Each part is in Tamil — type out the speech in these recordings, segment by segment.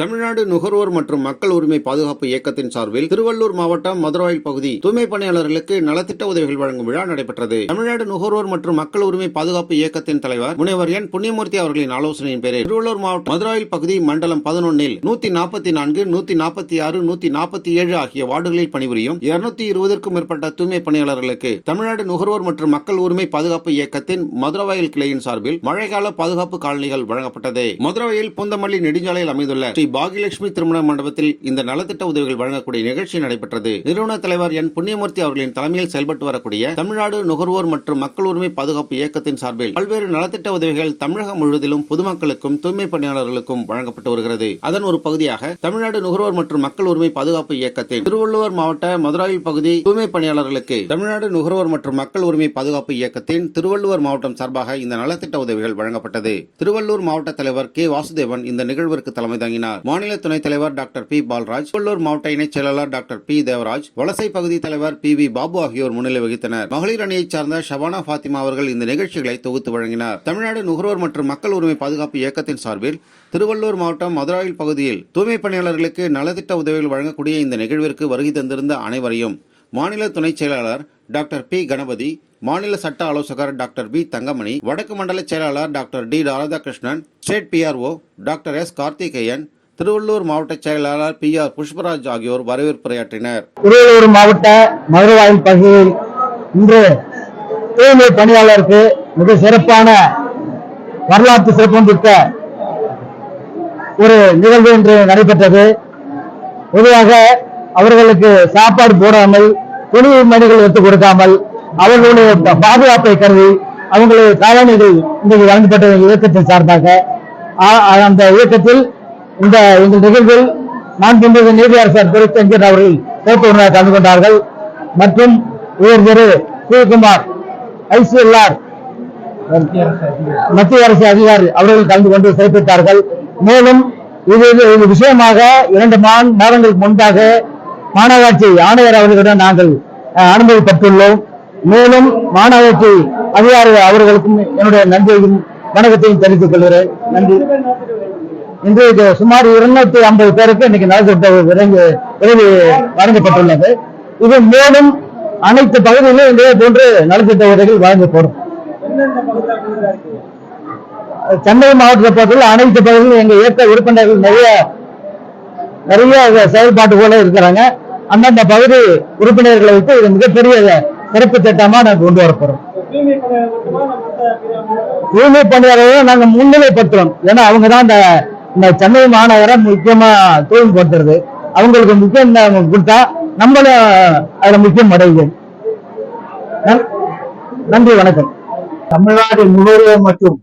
தமிழ்நாடு நுகர்வோர் மற்றும் மக்கள் உரிமை பாதுகாப்பு இயக்கத்தின் சார்பில் திருவள்ளூர் மாவட்டம் மதுரவாயில் பகுதி தூய்மை பணியாளர்களுக்கு நலத்திட்ட உதவிகள் வழங்கும் விழா நடைபெற்றது. தமிழ்நாடு நுகர்வோர் மற்றும் மக்கள் உரிமை பாதுகாப்பு இயக்கத்தின் தலைவர் முனைவர் என் புண்ணியமூர்த்தி அவர்களின் ஆலோசனையின் பேரில் திருவள்ளூர் மாவட்டம் மதுராயில் பகுதி மண்டலம் பதினொன்னில் நூத்தி நாற்பத்தி நான்கு நூத்தி நாற்பத்தி ஆறு நூத்தி நாற்பத்தி ஏழு ஆகிய வார்டுகளில் பணிபுரியும் இருநூத்தி இருபதற்கும் மேற்பட்ட தூய்மை பணியாளர்களுக்கு தமிழ்நாடு நுகர்வோர் மற்றும் மக்கள் உரிமை பாதுகாப்பு இயக்கத்தின் மதுரவாயில் கிளையின் சார்பில் மழைக்கால பாதுகாப்பு காலனிகள் வழங்கப்பட்டது. மதுரவாயில் பூந்தமல்லி நெடுஞ்சாலையில் அமைந்துள்ள ஸ்ரீ பாகியலட்சுமி திருமண மண்டபத்தில் இந்த நலத்திட்ட உதவிகள் வழங்கக்கூடிய நிகழ்ச்சி நடைபெற்றது. நிறுவன தலைவர் என். புண்ணியமூர்த்தி அவர்களின் தலைமையில் செயல்பட்டு வரக்கூடிய தமிழ்நாடு நுகர்வோர் மற்றும் மக்கள் உரிமை பாதுகாப்பு இயக்கத்தின் சார்பில் பல்வேறு நலத்திட்ட உதவிகள் தமிழகம் முழுவதிலும் பொதுமக்களுக்கும் தூய்மை பணியாளர்களுக்கும் வழங்கப்பட்டு வருகிறது. அதன் ஒரு பகுதியாக தமிழ்நாடு நுகர்வோர் மற்றும் மக்கள் உரிமை பாதுகாப்பு இயக்கத்தின் திருவள்ளுவர் மாவட்ட மதுராயில் பகுதி தூய்மை பணியாளர்களுக்கு தமிழ்நாடு நுகர்வோர் மற்றும் மக்கள் உரிமை பாதுகாப்பு இயக்கத்தின் திருவள்ளுவர் மாவட்டம் சார்பாக இந்த நலத்திட்ட உதவிகள் வழங்கப்பட்டது. திருவள்ளூர் மாவட்ட தலைவர் கே. வாசுதேவன் இந்த நிகழ்விற்கு தலைமை தாங்கினார். மாநில துணைத் தலைவர் டாக்டர் பி. பால்ராஜ் திருவள்ளூர் மாவட்ட இணைச் செயலாளர் டாக்டர் பி. தேவராஜ் வலசை பகுதி தலைவர் பி. வி. பாபு ஆகியோர் முன்னிலை வகித்தனர். மகளிர் அணியைச் சார்ந்த ஷபானா பாத்திமா அவர்கள் இந்த நிகழ்ச்சிகளை தொகுத்து வழங்கினார். தமிழ்நாடு நுகர்வோர் மற்றும் மக்கள் உரிமை பாதுகாப்பு இயக்கத்தின் சார்பில் திருவள்ளூர் மாவட்டம் மதுராயில் பகுதியில் தூய்மை பணியாளர்களுக்கு நலத்திட்ட உதவிகள் வழங்கக்கூடிய இந்த நிகழ்விற்கு வருகை தந்திருந்த அனைவரையும் மாநில துணைச் செயலாளர் டாக்டர் பி. கணபதி மாநில சட்ட ஆலோசகர் டாக்டர் பி. தங்கமணி வடக்கு மண்டல செயலாளர் doctor T. Radhakrishnan state PRO doctor S. Karthikeyan Thiruvallur மாவட்ட செயலாளர் பி ஆர் புஷ்பராஜ் ஆகியோர் வரவேற்புரையாற்றினர். திருவள்ளூர் மாவட்ட மதுரவாயில் பகுதியில் இன்று தூய்மை பணியாளருக்கு மிக சிறப்பான வரலாற்று சிறப்புமிக்க ஒரு நிகழ்வு இன்று நடைபெற்றது. பொதுவாக அவர்களுக்கு சாப்பாடு போடாமல் துணி மணிகள் எடுத்துக் கொடுக்காமல் அவர்களுடைய பாதுகாப்பை கருதி அவங்களுடைய காலணிகள் இன்றைக்கு வழங்கப்பட்ட இயக்கத்தின் சார்பாக அந்த இயக்கத்தில் இந்த இந்த நிகழ்வில் நான் நீதியார் சார் திரு என்கிற அவர்கள் சிறப்பு விருந்தினர் கலந்து கொண்டார்கள். மற்றும் உயர் திரு சிவகுமார் ஐசிஎல்ஆர் மத்திய அரசு அதிகாரி அவர்கள் கலந்து கொண்டு சிறப்பித்தார்கள். மேலும் இது இது விஷயமாக இரண்டு மா- மாதங்களுக்கு முன்பாக மாநகராட்சி ஆணையர் அவர்களிடம் நாங்கள் அஹ், அனுமதி பெற்றுள்ளோம் மேலும் மாநகராட்சி அதிகாரி அவர்களுக்கும் என்னுடைய நன்றியையும் வணக்கத்தையும் தெரிவித்துக் கொள்கிறேன். நன்றி. இன்று இது சுமார் இருநூத்தி ஐம்பது பேருக்கு இன்னைக்கு நலத்திட்ட விரைந்து விரைவு வழங்கப்பட்டுள்ளது. இது மேலும் அனைத்து பகுதிகளிலும் இதே போன்று நலத்திட்ட உதவிகள் வழங்கப்படும். சென்னை மாவட்டத்தை பொறுத்தவரை அனைத்து பகுதிகளும் எங்க இயக்க உறுப்பினர்கள் நிறைய நிறைய செயல்பாட்டு போல இருக்கிறாங்க. அந்தந்த பகுதி உறுப்பினர்களை வைத்து இது மிகப்பெரிய சிறப்பு திட்டமா நாங்க கொண்டு வரப்போறோம். தூய்மை பணியாளர்கள் நாங்க முன்னிலைப்படுத்துறோம். ஏன்னா அவங்க தான் இந்த சென்னை மாநகரம் முக்கியமா தூய்மைப்படுத்துறது அவங்களுக்கு முக்கியம் கொடுத்தா நம்மளும் அதுல முக்கியம் அடைவோம் நன்றி வணக்கம். தமிழ்நாடு நுகர்வோர் மற்றும்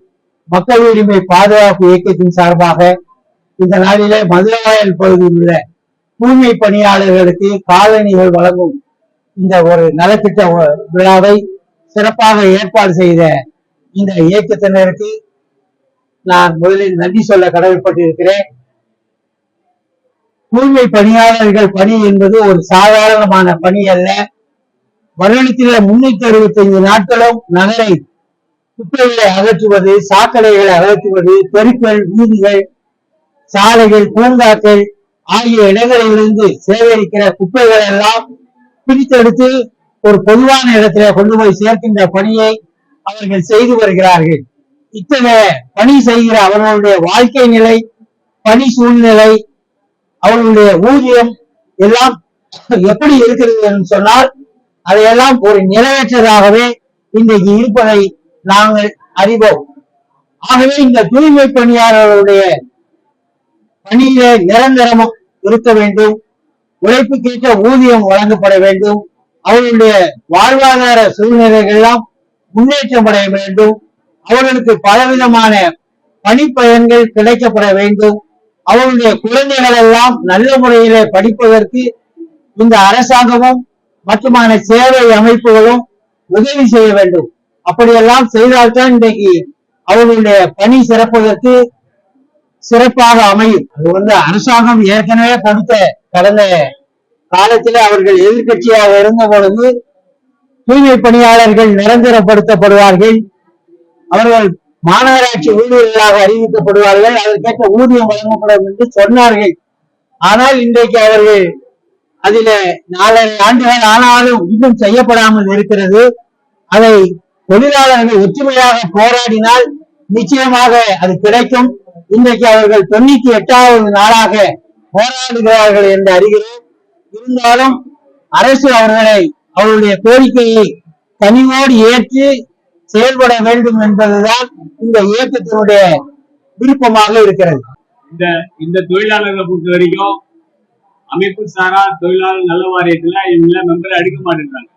மக்கள் உரிமை பாதுகாப்பு இயக்கத்தின் சார்பாக இந்த நாளிலே மதுரவாயல் பகுதியில் உள்ள தூய்மை பணியாளர்களுக்கு காலணிகள் வழங்கும் இந்த ஒரு நலத்திட்ட விழாவை சிறப்பாக ஏற்பாடு செய்த இந்த இயக்கத்தினருக்கு நான் முதலில் நன்றி சொல்ல கடமைப்பட்டிருக்கிறேன். தூய்மை பணியாளர்கள் பணி என்பது ஒரு சாதாரணமான பணி அல்ல. வருடத்தில் முன்னூத்தி அறுபத்தி ஐந்து நாட்களும் நகரை குப்பைகளை அகற்றுவது சாக்கடைகளை அகற்றுவது தெருக்கள் வீதிகள் சாலைகள் பூங்காக்கள் ஆகிய இடங்களிலிருந்து சேகரிக்கிற குப்பைகள் எல்லாம் பிரித்தெடுத்து ஒரு பொதுவான இடத்துல கொண்டு போய் சேர்க்கின்ற பணியை அவர்கள் செய்து வருகிறார்கள். இத்தகைய பணி செய்கிற அவர்களுடைய வாழ்க்கை நிலை பணி சூழ்நிலை அவர்களுடைய ஊதியம் எல்லாம் எப்படி இருக்கிறது என்று சொன்னால் அதையெல்லாம் ஒரு நிலையற்றதாகவே இன்றைக்கு இருப்பதை நாங்கள் அறிவோம். ஆகவே இந்த தூய்மை பணியாளர்களுடைய பணியில நிரந்தரமும் இருக்க வேண்டும். உழைப்புக்கேற்ற ஊதியம் வழங்கப்பட வேண்டும். அவர்களுடைய வாழ்வாதார சூழ்நிலைகள் எல்லாம் முன்னேற்றம் அடைய வேண்டும். அவர்களுக்கு பலவிதமான பணிப்பயன்கள் கிடைக்கப்பட வேண்டும். அவருடைய குழந்தைகள் எல்லாம் நல்ல முறையிலே படிப்பதற்கு இந்த அரசாங்கமும் மற்றுமான சேவை அமைப்புகளும் உதவி செய்ய வேண்டும். அப்படியெல்லாம் செய்தால்தான் இன்றைக்கு அவர்களுடைய பணி சிறப்பதற்கு சிறப்பாக அமையும். அது வந்து அரசாங்கம் ஏற்கனவே கொடுத்த கடந்த காலத்தில் அவர்கள் எதிர்கட்சியாக இருந்த பொழுது தூய்மை பணியாளர்கள் நிரந்தரப்படுத்தப்படுவார்கள். அவர்கள் மாநகராட்சி ஊழியர்களாக அறிவிக்கப்படுவார்கள் அதற்கேற்ற ஊதியம் வழங்கப்படும் என்று சொன்னார்கள். ஆனால் இன்றைக்கு அவர்கள் அதில நாலரை ஆண்டுகள் ஆனாலும் இன்னும் செய்யப்படாமல் இருக்கிறது. அதை தொழிலாளர்கள் ஒற்றுமையாக போராடினால் நிச்சயமாக அது கிடைக்கும். இன்றைக்கு அவர்கள் தொண்ணூத்தி எட்டாவது நாளாக போராடுகிறார்கள் என்று அறிகிறோம். இருந்தாலும் அரசு அவர்களை அவருடைய கோரிக்கையை கனிவோடு ஏற்று செயல்பட வேண்டும் என்பதுதான் இந்த இயக்கத்தினுடைய விருப்பமாக இருக்கிறது. இந்த இந்த தொழிலாளர்களை பொறுத்த வரைக்கும் அமைப்பு சாரா தொழிலாளர் நல்ல வாரியத்துல இவங்கள மெம்பர் எடுக்க மாட்டேன்றாங்க.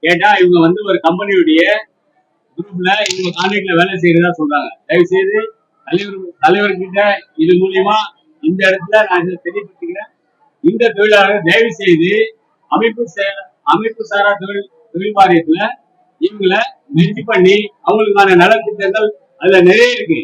கேட்டா இவங்க வந்து ஒரு கம்பெனியுடைய குரூப்ல இவங்க கான்ட்ராக்ட்ல வேலை செய்யறதா சொல்றாங்க. தயவு செய்து தலைவர் தலைவர்கிட்ட இது மூலியமா இந்த இடத்துல நான் இதை தெளிவுபடுத்திக்கிறேன். இந்த தொழிலாளர் தயவு செய்து அமைப்பு சே- அமைப்பு சாரா தொழில் தொழில் வாரியத்துல இவங்களை மெர்ஜி பண்ணி அவங்களுக்கான நலத்திட்டங்கள் அதுல நிறைய இருக்கு.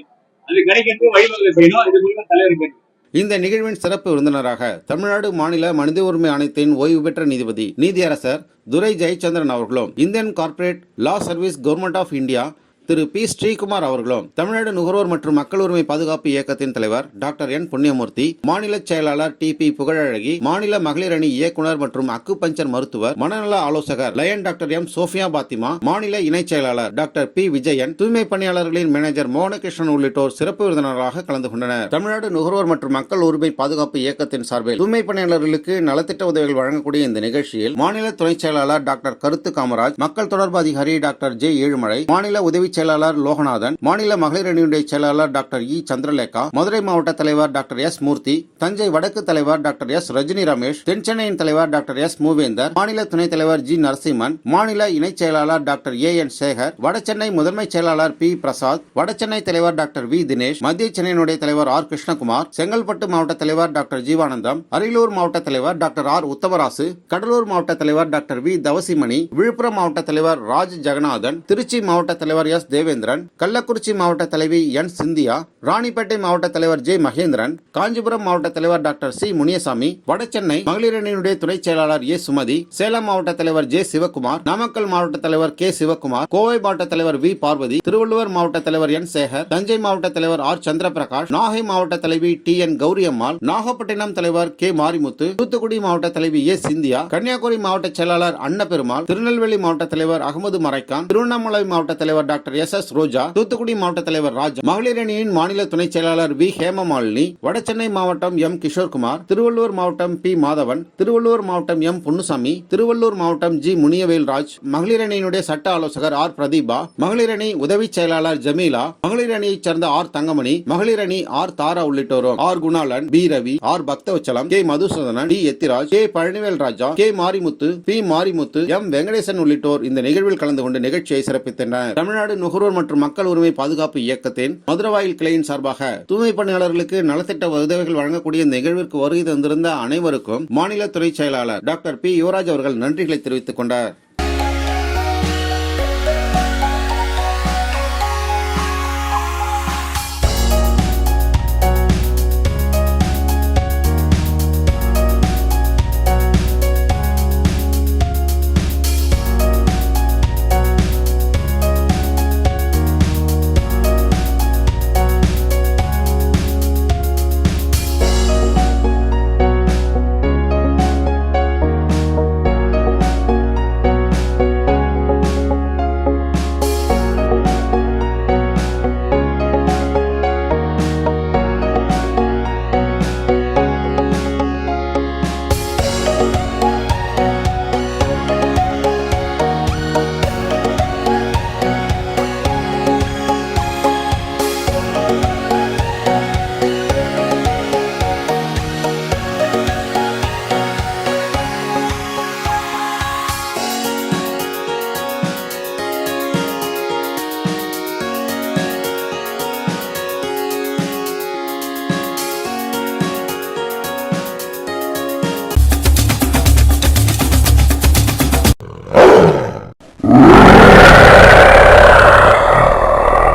அது கிடைக்கிறது வழிவகை செய்யணும். இது மூலமா தலைவர் கேட்டு இந்த நிகழ்வின் சிறப்பு விருந்தினராக தமிழ்நாடு மாநில மனித உரிமை ஆணையத்தின் ஓய்வு பெற்ற நீதிபதி நீதியரசர் துரை ஜெயச்சந்திரன் அவர்களும் Indian corporate law service government of India Thiru P. Sreekumar அவர்களும் தமிழ்நாடு நுகர்வோர் மற்றும் மக்கள் உரிமை பாதுகாப்பு இயக்கத்தின் தலைவர் டாக்டர் என். புண்ணியமூர்த்தி மாநில செயலாளர் டி. பி. புகழழகி மாநில மகளிர் அணி இயக்குனர் மற்றும் அக்கு பஞ்சர் மருத்துவர் மனநல ஆலோசகர் lion doctor M. Sophia Fathima மாநில இணைச் செயலாளர் டாக்டர் பி. விஜயன் தூய்மை பணியாளர்களின் மேனேஜர் மோகனகிருஷ்ணன் உள்ளிட்டோர் சிறப்பு விருந்தினராக கலந்து கொண்டனர். தமிழ்நாடு நுகர்வோர் மற்றும் மக்கள் உரிமை பாதுகாப்பு இயக்கத்தின் சார்பில் தூய்மை பணியாளர்களுக்கு நலத்திட்ட உதவிகள் வழங்கக்கூடிய இந்த நிகழ்ச்சியில் மாநில துணைச் செயலாளர் டாக்டர் கருத்து காமராஜ் மக்கள் தொடர்பு அதிகாரி டாக்டர் ஜே. ஏழுமலை மாநில உதவி செயலாளர் லோகநாதன் மாநில மகளிர் அணியுடைய செயலாளர் டாக்டர் இ. சந்திரலேகா மதுரை மாவட்ட தலைவர் டாக்டர் எஸ். மூர்த்தி தஞ்சை வடக்கு தலைவர் டாக்டர் எஸ். ரஜினி ரமேஷ் தென்சென்னையின் தலைவர் டாக்டர் எஸ். மூவேந்தர் மாநில துணைத் தலைவர் ஜி. நரசிம்மன் மாநில இணைச் செயலாளர் doctor A. N. Sekar Vadachennai முதன்மை செயலாளர் பி. பிரசாத் வடசென்னை தலைவர் டாக்டர் வி. தினேஷ் மத்திய சென்னையினுடைய தலைவர் ஆர். கிருஷ்ணகுமார் செங்கல்பட்டு மாவட்ட தலைவர் டாக்டர் ஜீவானந்தம் அரியலூர் மாவட்ட தலைவர் டாக்டர் ஆர். உத்தவராசு கடலூர் மாவட்ட தலைவர் டாக்டர் வி. தவசிமணி விழுப்புரம் மாவட்ட தலைவர் ராஜ். ஜெகநாதன் திருச்சி மாவட்ட தலைவர் எஸ். எஸ் தேவேந்திரன் கள்ளக்குறிச்சி மாவட்ட தலைவி என் சிந்தியா ராணிப்பேட்டை மாவட்ட தலைவர் ஜே மகேந்திரன் காஞ்சிபுரம் மாவட்ட தலைவர் டாக்டர் சி முனியசாமி வடசென்னை மகளிரணியினுடைய துணை செயலாளர் ஏ சுமதி சேலம் மாவட்ட தலைவர் ஜே சிவகுமார் நாமக்கல் மாவட்ட தலைவர் கே சிவகுமார் கோவை மாவட்ட தலைவர் வி பார்வதி திருவள்ளுவர் மாவட்ட தலைவர் என் சேகர் தஞ்சை மாவட்ட தலைவர் ஆர் சந்திரபிரகாஷ் நாகை மாவட்ட தலைவி டி என் கௌரியம்மாள் நாகப்பட்டினம் தலைவர் கே மாரிமுத்து தூத்துக்குடி மாவட்ட தலைவி ஏ சிந்தியா கன்னியாகுமரி மாவட்ட செயலாளர் அன்னபெருமாள் திருநெல்வேலி மாவட்ட தலைவர் அகமது மரைக்கான் திருவண்ணாமலை மாவட்ட தலைவர் doctor S S Roja Thoothukudi மாவட்ட தலைவர் ராஜ் மகளிர் அணியின் மாநில துணை செயலாளர் வி. ஹேமமாலினி வடசென்னை மாவட்டம் எம். கிஷோர்குமார் திருவள்ளூர் மாவட்டம் பி. மாதவன் திருவள்ளூர் மாவட்டம் எம். பொன்னுசாமி திருவள்ளூர் மாவட்டம் ஜி. முனியவேல் ராஜ் மகளிர் அணியினுடைய சட்ட ஆலோசகர் ஆர். பிரதீபா மகளிர் அணி உதவி செயலாளர் ஜமீலா மகளிர் அணியைச் சேர்ந்த ஆர். தங்கமணி மகளிர் அணி ஆர். தாரா உள்ளிட்டோரும் R. Gunalan P. Ravi R. Bakthavatsalam K. Madhusudhanan T. Ethiraj K. Palanivel Raja K. Marimuthu P. Marimuthu M. Venkatesan உள்ளிட்டோர் இந்த நிகழ்வில் கலந்து கொண்டு நிகழ்ச்சியை சிறப்பித்தனர். தமிழ்நாடு நுகர்வோர் மற்றும் மக்கள் உரிமை பாதுகாப்பு இயக்கத்தின் மதுரவாயில் கிளையின் சார்பாக தூய்மை பணியாளர்களுக்கு நலத்திட்ட உதவிகள் வழங்கக்கூடிய நிகழ்விற்கு வருகை தந்திருந்த அனைவருக்கும் மாநில துறை செயலாளர் டாக்டர் பி யுவராஜ் அவர்கள் நன்றிகளை தெரிவித்துக் கொண்டார்.